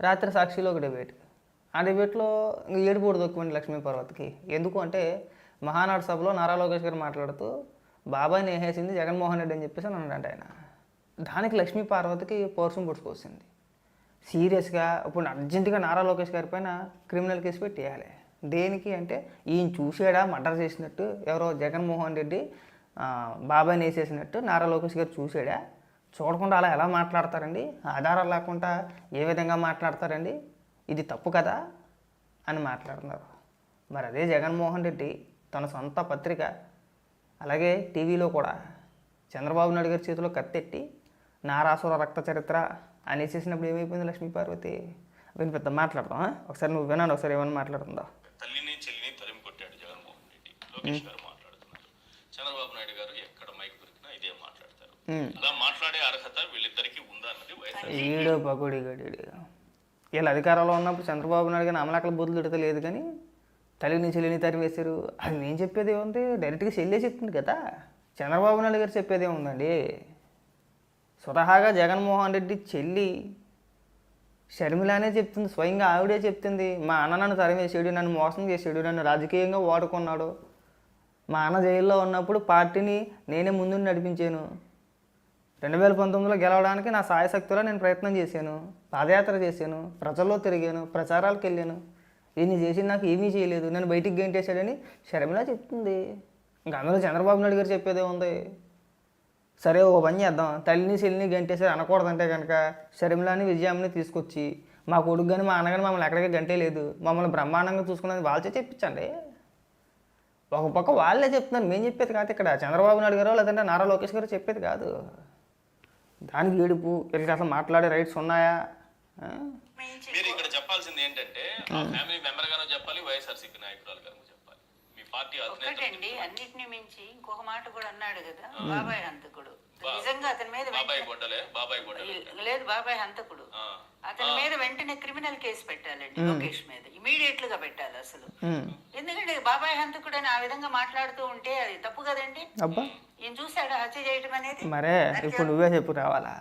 రాత్రి సాక్షిలో ఒక డిబేట్ ఆ డిబేట్లో ఇంక ఏడుపోడు దొక్కుమండి లక్ష్మీ పర్వత్కి ఎందుకు అంటే మహానాడు సభలో నారా లోకేష్ గారు మాట్లాడుతూ బాబాయ్ని వేసేసింది జగన్మోహన్ రెడ్డి అని చెప్పేసి అని అన్నాడు ఆయన. దానికి లక్ష్మీ పార్వతికి పోర్సం పుట్టుకొచ్చింది. సీరియస్గా ఇప్పుడు అర్జెంటుగా నారా లోకేష్ గారి పైన క్రిమినల్ కేసు పెట్టేయాలి దేనికి అంటే ఈయన చూసాడా మర్డర్ చేసినట్టు ఎవరో జగన్మోహన్ రెడ్డి బాబాయ్ని వేసేసినట్టు నారా లోకేష్ గారు చూసాడా? చూడకుండా అలా ఎలా మాట్లాడతారండి? ఆధారాలు లేకుండా ఏ విధంగా మాట్లాడతారండి? ఇది తప్పు కదా? అని మాట్లాడుతున్నారు. మరి అదే జగన్మోహన్ రెడ్డి తన సొంత పత్రిక అలాగే టీవీలో కూడా చంద్రబాబు నాయుడు గారి చేతిలో కత్తెట్టి నారాసుర రక్త చరిత్ర అనేసేసినప్పుడు ఏమైపోయింది లక్ష్మీ పార్వతి విని పెద్ద మాట్లాడతాం ఆ? ఒకసారి నువ్వు వినాను ఒకసారి ఏమైనా మాట్లాడుతుందా తల్లిని చెల్లిని తరిమి కొట్టాడు జగన్మోహన్ రెడ్డి. లోకేష్ గారు మాట్లాడుతున్నారు. చంద్రబాబు నాయుడు గారు ఎక్కడ మైక్ దొరికినా ఇదే మాట్లాడతారు. అలా మాట్లాడే అర్హత వీళ్ళిద్దరికీ ఉందా అన్నది ఈడో పకోడి గడి వీళ్ళు అధికారంలో ఉన్నప్పుడు చంద్రబాబు నాయుడు కానీ అమలాకల బుద్ధులు తిడత లేదు కానీ తల్లిని చెల్లిని తరివేశారు అది నేను చెప్పేది ఏముంది? డైరెక్ట్గా చెల్లే చెప్తుంది కదా. చంద్రబాబు నాయుడు గారు చెప్పేది ఏముందండి? స్వతహాగా జగన్మోహన్ రెడ్డి చెల్లి షర్మిలానే చెప్తుంది స్వయంగా ఆవిడే చెప్తుంది మా అన్న నన్ను తరిమేసాడు నన్ను మోసం చేసాడు నన్ను రాజకీయంగా వాడుకున్నాడు. మా అన్న జైల్లో ఉన్నప్పుడు పార్టీని నేనే ముందు నడిపించాను. రెండు వేల పంతొమ్మిదిలో గెలవడానికి నా సాయశక్తిలో నేను ప్రయత్నం చేశాను. పాదయాత్ర చేశాను. ప్రజల్లో తిరిగాను. ప్రచారాలకు వెళ్ళాను. ఇన్ని చేసి నాకు ఏమీ చేయలేదు. నేను బయటికి గెంటేశాడని షర్మిల చెప్తుంది. ఇంకా అందులో చంద్రబాబు నాయుడు గారు చెప్పేదే ఉంది. సరే ఓ పని చేద్దాం. తల్లిని చెల్లిని గంటేసారి అనకూడదంటే కనుక షర్మిలాని విజయాన్ని తీసుకొచ్చి మా కొడుకు కానీ మా అన్నగాని మమ్మల్ని ఎక్కడికి గంటే లేదు మమ్మల్ని బ్రహ్మాండంగా చూసుకున్నది వాళ్ళచే చెప్పించండి. ఒక పక్క వాళ్ళే చెప్తున్నారు. మేము చెప్పేది కాదు ఇక్కడ. చంద్రబాబు నాయుడు గారు లేదంటే నారా లోకేష్ గారు చెప్పేది కాదు. దానికి ఏడుపు వీళ్ళకి అసలు మాట్లాడే రైట్స్ ఉన్నాయా? మీరు ఇక్కడ చెప్పాల్సింది ఏంటంటే ఫ్యామిలీ మెంబర్ గానో చెప్పాలి వైఎస్ఆర్సీపీ నాయకురాలు గానో చెప్పాలి. మీ పార్టీ అధినేత ఒకటండి అన్నిటిని మించి ఇంకొక మాట కూడా అన్నాడు కదా బాబాయ్ హంతకుడు. నిజంగా అతని మీద బాబాయ్ గొడ్డలే బాబాయ్ గొడ్డలే. లేదు బాబాయ్ హంతకుడు. అతని మీద వెంటనే క్రిమినల్ కేసు పెట్టాలండి లోకేష్ మీద. ఇమీడియట్గా పెట్టాలి అసలు. ఎందుకంటే బాబాయ్ హంతకుడు అని ఆ విధంగా మాట్లాడుతూ ఉంటే అది తప్పు కదండి? మరే ఇప్పుడు నువ్వే చెప్పు రావాలా?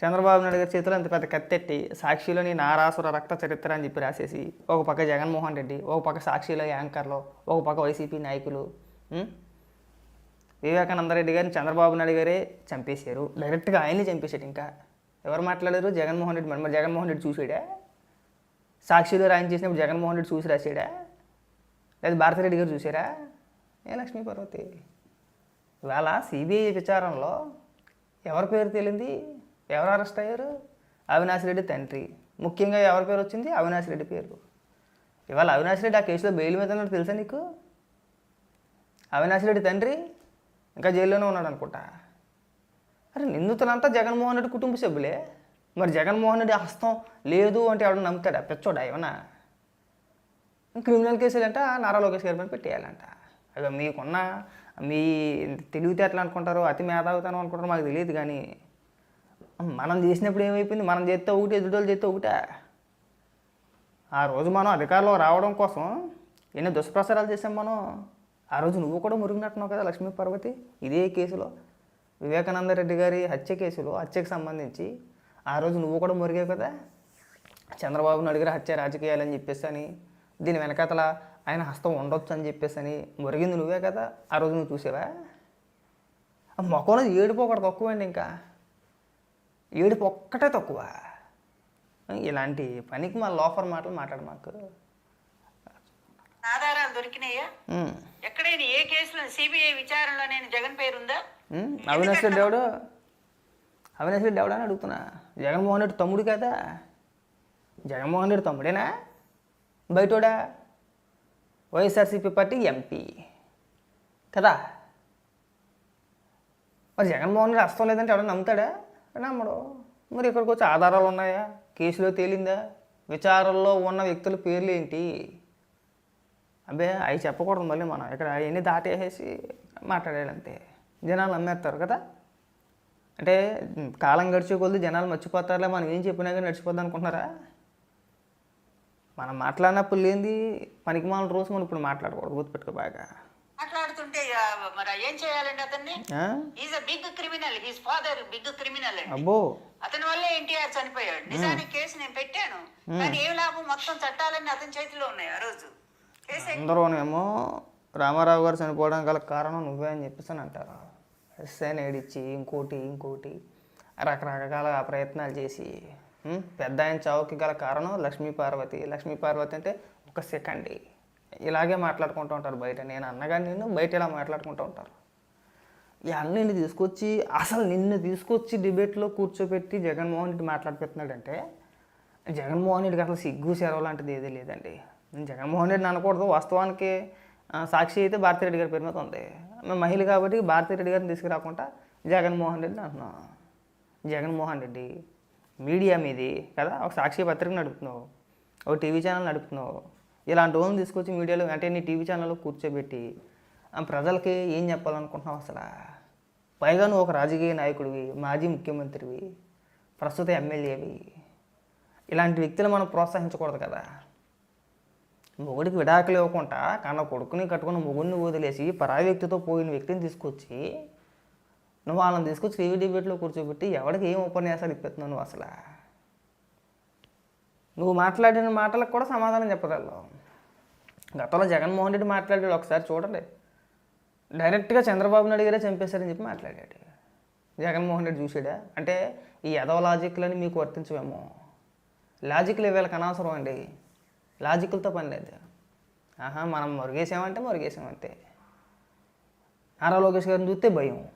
చంద్రబాబు నాయుడు గారి చేతిలో అంత పెద్ద కత్తెట్టి సాక్షిలోని నారాసుర రక్త చరిత్ర అని చెప్పి రాసేసి ఒక పక్క జగన్మోహన్ రెడ్డి ఒక పక్క సాక్షిలో యాంకర్లో ఒక పక్క వైసీపీ నాయకులు? వివేకానంద రెడ్డి గారిని చంద్రబాబు నాయుడు గారే చంపేశారు. డైరెక్ట్గా ఆయన్ని చంపేశాడు ఇంకా. ఎవరు మాట్లాడారు? జగన్మోహన్ రెడ్డి. మరి మరి జగన్మోహన్ రెడ్డి చూసాడా సాక్షిలో రాయని చేసినప్పుడు జగన్మోహన్ రెడ్డి చూసి రాశాడా? లేదా భారతిరెడ్డి గారు చూసారా ఏ లక్ష్మీ పార్వతి ఇవాళ సిబిఐ విచారణలో ఎవరి పేరు తేలింది? ఎవరు అరెస్ట్ అయ్యారు? అవినాష్ రెడ్డి తండ్రి. ముఖ్యంగా ఎవరి పేరు వచ్చింది? అవినాష్ రెడ్డి పేరు. ఇవాళ అవినాష్ రెడ్డి ఆ కేసులో బెయిల్ మీద ఉన్నాడు తెలుసా నీకు? అవినాష్ రెడ్డి తండ్రి ఇంకా జైల్లోనే ఉన్నాడు అనుకుంటా. అరే నిందితులంతా జగన్మోహన్ రెడ్డి కుటుంబ సభ్యులే. మరి జగన్మోహన్ రెడ్డి హస్తం లేదు అంటే ఎవడు నమ్ముతాడా? పెచ్చోడా ఏమన్నా? క్రిమినల్ కేసులు అంట నారా లోకేష్ గారి పైన పెట్టేయాలంట. అవి మీకున్న మీ తెలివితేటలు అనుకుంటారు అతి మేధావితనం అనుకుంటారు మాకు తెలియదు కానీ మనం చేసినప్పుడు ఏమైపోయింది? మనం చేస్తే ఒకటి ఎదుటోళ్ళు చేస్తే ఒకటే. ఆ రోజు మనం అధికారంలో రావడం కోసం ఎన్ని దుష్ప్రచారాలు చేసాం మనం. ఆ రోజు నువ్వు కూడా మురిగినట్టున్నావు కదా లక్ష్మీ పార్వతి? ఇదే కేసులో. వివేకానంద రెడ్డి గారి హత్య కేసులో హత్యకు సంబంధించి ఆ రోజు నువ్వు కూడా మురిగావు కదా? చంద్రబాబు నాయుడు గారి హత్య రాజకీయాలని చెప్పేసి అని దీని వెనకాతల ఆయన హస్తం ఉండొచ్చు అని చెప్పేసి అని మురిగింది నువ్వే కదా ఆ రోజు నువ్వు చూసావా? ఆ మొఖంలో ఏడుపు ఒకటి తక్కువండి ఇంకా. ఏడుపు ఒక్కటే తక్కువ. ఇలాంటి పనికి మా లోఫర్ మాటలు మాట్లాడు మాకు. ఆధారాలు దొరికినాయా. ఎక్కడైనా ఏ కేసులో సిబిఐ విచారణలో నేను జగన్ పేరుందా ఉమ్, అవినాష్ రెడ్డి ఎవడు? అవినాష్ రెడ్డి ఎవడని అడుగుతున్నా. జగన్మోహన్ రెడ్డి తమ్ముడు కదా? జగన్మోహన్ రెడ్డి తమ్ముడేనా? బయటోడా? YSRCP party MP. కదా? మరి జగన్మోహన్ రెడ్డి అస్తం లేదంటే ఎవడో నమ్ముతాడా? నమ్మడు. మరి ఇక్కడికి వచ్చి ఆధారాలు ఉన్నాయా? కేసులో తేలిందా? విచారంలో ఉన్న వ్యక్తుల పేర్లు ఏంటి? అబ్బే అవి చెప్పకూడదు మళ్ళీ మనం. ఇక్కడ అవన్నీ దాటేసేసి మాట్లాడాలి జనాలు నమ్మేస్తారు కదా? అంటే కాలం గడిచే కొద్ది జనాలు మర్చిపోతారులే. మనం ఏం చెప్పినా కానీ నడిచిపోద్ది అనుకుంటున్నారా? మనం మాట్లాడినప్పుడు లేనిది పనికి మాల రోజు మనం ఇప్పుడు మాట్లాడకూడదు గుర్తుపెట్టుకో బాగా. మాట్లాడుతుంటే మరి ఏం చేయాలండి అతన్ని? Is a big criminal his father big criminal అండి. అబ్బో. అతని వల్లే ఎన్టీఆర్ చనిపోయాడు. నిజానికి కేసు నేను పెట్టాను. కానీ ఏం లాభం? మొత్తం చట్టాలన్నీ అతని చేతిలో ఉన్నాయి ఆ రోజు. అందరూనేమో రామారావు గారు చనిపోవడానికి గల కారణం నువ్వే అని చెప్పేసి అని అంటారు. ఎస్ఐని ఏడిచ్చి ఇంకోటి ఇంకోటి రకరకాల ప్రయత్నాలు చేసి? పెద్ద ఆయన చావుకి గల కారణం లక్ష్మీ పార్వతి. లక్ష్మీ పార్వతి అంటే ఒక సెకండ్. ఇలాగే మాట్లాడుకుంటూ ఉంటారు బయట. నేను అన్నగాని నిన్ను బయట ఇలా మాట్లాడుకుంటూ ఉంటారు. ఈ నిన్ను తీసుకొచ్చి అసలు నిన్ను తీసుకొచ్చి డిబేట్లో కూర్చోబెట్టి జగన్మోహన్ రెడ్డి మాట్లాడిపెడుతున్నాడంటే జగన్మోహన్ రెడ్డికి అసలు సిగ్గు సెరవు లాంటిది ఏదీ లేదండి. నేను జగన్మోహన్ రెడ్డిని అనకూడదు. వాస్తవానికి సాక్షి అయితే భారతిరెడ్డి గారి పేరు మీద ఉంది. మేము మహిళ కాబట్టి భారతిరెడ్డి గారిని తీసుకురాకుండా జగన్మోహన్ రెడ్డిని అంటున్నాం. జగన్మోహన్ రెడ్డి మీడియా మీది కదా? ఒక సాక్షి పత్రిక నడుపుతున్నావు. ఒక టీవీ ఛానల్ నడుపుతున్నావు. ఇలాంటి రోజులు తీసుకొచ్చి మీడియాలో అంటే నీ టీవీ ఛానల్లో కూర్చోబెట్టి ప్రజలకి ఏం చెప్పాలనుకుంటున్నావు అసలు? పైగా నువ్వు ఒక రాజకీయ నాయకుడివి మాజీ ముఖ్యమంత్రివి ప్రస్తుత ఎమ్మెల్యేవి. ఇలాంటి వ్యక్తులు మనం ప్రోత్సహించకూడదు కదా. మొగుడికి విడాకులు ఇవ్వకుండా కన్న కొడుకుని కట్టుకుని మొగుడిని వదిలేసి పరాయి వ్యక్తితో పోయిన వ్యక్తిని తీసుకొచ్చి నువ్వు వాళ్ళని తీసుకొచ్చి టీవీ డిబేట్లో కూర్చోబెట్టి ఎవరికి ఏం ఉపన్యాసాలు ఇప్పిస్తున్నావు నువ్వు అసలు? నువ్వు మాట్లాడిన మాటలకు కూడా సమాధానం చెప్పగలవు. గతంలో జగన్మోహన్ రెడ్డి మాట్లాడాడు ఒకసారి చూడండి. డైరెక్ట్గా చంద్రబాబు నాయుడు గారే చంపేశారని చెప్పి మాట్లాడాడు. జగన్మోహన్ రెడ్డి చూసాడా అంటే ఈ ఎదవ లాజిక్లని మీకు వర్తించవేమో? లాజిక్లు వీళ్ళకి అనవసరం అండి. లాజిక్లతో పని లేదు. ఆహా మనం మురిగేసామంటే మురిగేసామంతే నారా లోకేష్ గారిని చూస్తే భయం.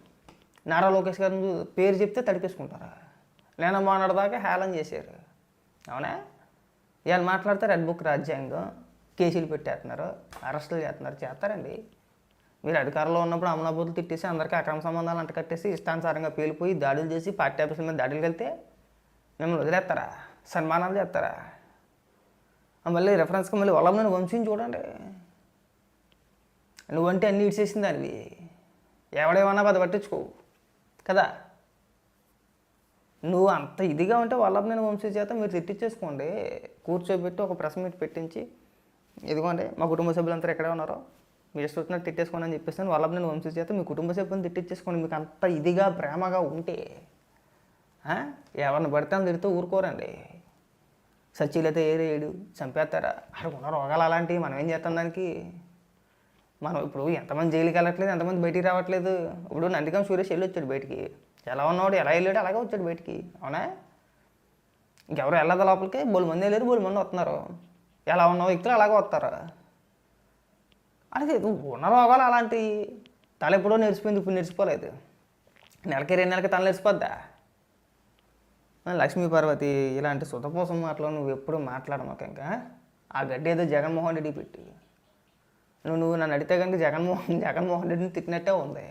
నారా లోకేష్ గారు పేరు చెప్తే తడిపేసుకుంటారా? నేను మాట్లాడదాకా హేళన చేశారు. అవునా? ఇవాళ మాట్లాడితే రెడ్ బుక్ రాజ్యాంగం కేసులు పెట్టేస్తున్నారు అరెస్టులు చేస్తున్నారు చేస్తారండి. మీరు అధికారంలో ఉన్నప్పుడు అమలాబోతులు తిట్టేసి అందరికీ అక్రమ సంబంధాలు అంట కట్టేసి ఇష్టానుసారంగా పేలిపోయి దాడులు చేసి పార్టీ ఆఫీసుల మీద దాడులు వెళ్తే మిమ్మల్ని వదిలేస్తారా? సన్మానాలు చేస్తారా? మళ్ళీ రెఫరెన్స్కి మళ్ళీ వాళ్ళని వంశీని చూడండి. నువ్వంటే అన్ని ఇడిచేసింది దానివి. ఎవడేమన్నా అది పట్టించుకో. కదా? నువ్వు అంత ఇదిగా ఉంటే వల్లభనేని వంశీ చేత మీరు తిట్టించేసుకోండి కూర్చోబెట్టి ఒక ప్రెస్ మీట్ పెట్టించి ఇదిగోండి మా కుటుంబ సభ్యులంతా ఎక్కడే ఉన్నారో? మీరు ఇష్టం వచ్చినట్టు తిట్టేసుకోండి అని చెప్పేసి వల్లభనేని వంశీ చేత మీ కుటుంబ సభ్యులను తిట్టించేసుకోండి మీకు అంత ఇదిగా ప్రేమగా ఉంటే ఎవరిని పడితే అని తిడితే ఊరుకోరండి. సచ్చిలైతే ఏరేయడు చంపేస్తారా? అక్కడ ఉన్న రోగాలు అలాంటివి మనం ఏం చేస్తాం దానికి? మనం ఇప్పుడు ఎంతమంది జైలుకి వెళ్ళట్లేదు ఎంతమంది బయటికి రావట్లేదు. ఇప్పుడు నందికం సురేష్ వెళ్ళి వచ్చాడు బయటికి. ఎలా ఉన్నాడు ఎలా వెళ్ళాడు అలాగే వచ్చాడు బయటికి. అవునా? ఇంకెవరు వెళ్ళదు లోపలికి. బోలు మంది వెళ్ళారు బోలు మంది వస్తున్నారు. ఎలా ఉన్న వ్యక్తులు అలాగే వస్తారు. అలాగే ఉన్న రోగాలు అలాంటివి. తల ఎప్పుడో నేర్చిపోయింది ఇప్పుడు నేర్చుకోలేదు నెలకి రెండు నెలకి తల నేర్చిపోద్దా? లక్ష్మీ పార్వతి ఇలాంటి సుతపోసం మాటలు నువ్వు ఎప్పుడు మాట్లాడమాక ఇంకా? ఆ గడ్డి ఏదో జగన్మోహన్ రెడ్డి పెట్టి. నువ్వు నన్ను అడిగితే కనుక జగన్మోహన్ జగన్మోహన్ రెడ్డిని తిట్టినట్టే ఉంది.